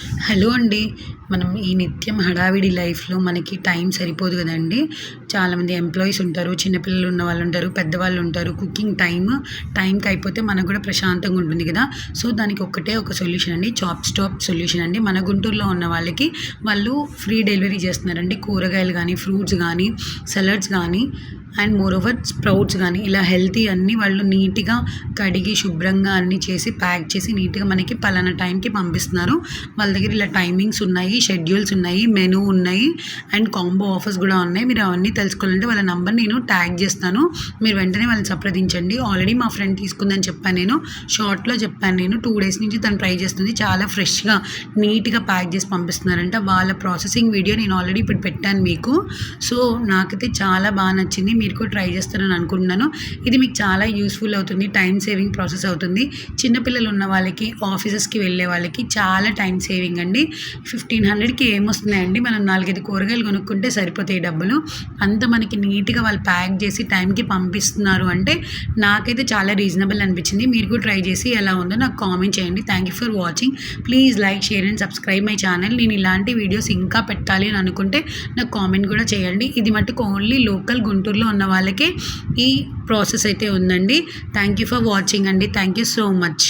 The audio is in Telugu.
హలో అండి. మనం ఈ నిత్యం హడావిడి లైఫ్లో మనకి టైం సరిపోదు కదండి. చాలామంది ఎంప్లాయీస్ ఉంటారు చిన్నపిల్లలు ఉన్న వాళ్ళు ఉంటారు పెద్దవాళ్ళు ఉంటారు. కుకింగ్ టైం టైంకి అయిపోతే మనకు కూడా ప్రశాంతంగా ఉంటుంది కదా. సో దానికి ఒక్కటే ఒక సొల్యూషన్ అండి. చాప్ స్టాప్ సొల్యూషన్ అండి. మన గుంటూరులో ఉన్న వాళ్ళకి వాళ్ళు ఫ్రీ డెలివరీ చేస్తున్నారండి. కూరగాయలు కానీ ఫ్రూట్స్ కానీ సలాడ్స్ కానీ అండ్ మోర్ ఓవర్ స్ప్రౌట్స్ కానీ ఇలా హెల్తీ అన్నీ వాళ్ళు నీట్గా కడిగి శుభ్రంగా అన్నీ చేసి ప్యాక్ చేసి నీట్గా మనకి పలానా టైంకి పంపిస్తున్నారు. వాళ్ళ దగ్గర ఇలా టైమింగ్స్ ఉన్నాయి షెడ్యూల్స్ ఉన్నాయి మెనూ ఉన్నాయి అండ్ కాంబో ఆఫర్స్ కూడా ఉన్నాయి. మీరు అవన్నీ తెలుసుకోవాలంటే వాళ్ళ నంబర్ నేను ట్యాగ్ చేస్తాను. మీరు వెంటనే వాళ్ళని సంప్రదించండి. ఆల్రెడీ మా ఫ్రెండ్ తీసుకుందని చెప్పాను నేను. షార్ట్లో చెప్పాను నేను. టూ డేస్ నుంచి తను ట్రై చేస్తుంది. చాలా ఫ్రెష్గా నీట్గా ప్యాక్ చేసి పంపిస్తున్నారంట. వాళ్ళ ప్రాసెసింగ్ వీడియో నేను ఆల్రెడీ ఇప్పుడు పెట్టాను మీకు. సో నాకైతే చాలా బాగా నచ్చింది. మీరు కూడా ట్రై చేస్తారని అనుకుంటున్నాను. ఇది మీకు చాలా యూస్ఫుల్ అవుతుంది టైం సేవింగ్ ప్రాసెస్ అవుతుంది. చిన్నపిల్లలు ఉన్న వాళ్ళకి ఆఫీసెస్కి వెళ్ళే వాళ్ళకి చాలా టైం సేవింగ్ అండి. ఫిఫ్టీన్ హండ్రెడ్కి ఏమొస్తున్నాయండి? మనం నాలుగైదు కూరగాయలు కొనుక్కుంటే సరిపోతాయి డబ్బులు. అంత మనకి నీట్గా వాళ్ళు ప్యాక్ చేసి టైంకి పంపిస్తున్నారు అంటే నాకైతే చాలా రీజనబుల్ అనిపించింది. మీరు కూడా ట్రై చేసి ఎలా ఉందో నాకు కామెంట్ చేయండి. Thank you for watching please like share and subscribe my channel నేను ఇలాంటి వీడియోస్ ఇంకా పెట్టాలి అని అనుకుంటే నాకు కామెంట్ కూడా చేయండి. ఇది మటుకు ఓన్లీ లోకల్ గుంటూరులో ఉన్న వాళ్ళకి ఈ ప్రాసెస్ అయితే ఉందండి. థ్యాంక్ యూ ఫర్ వాచింగ్ అండి. Thank you so much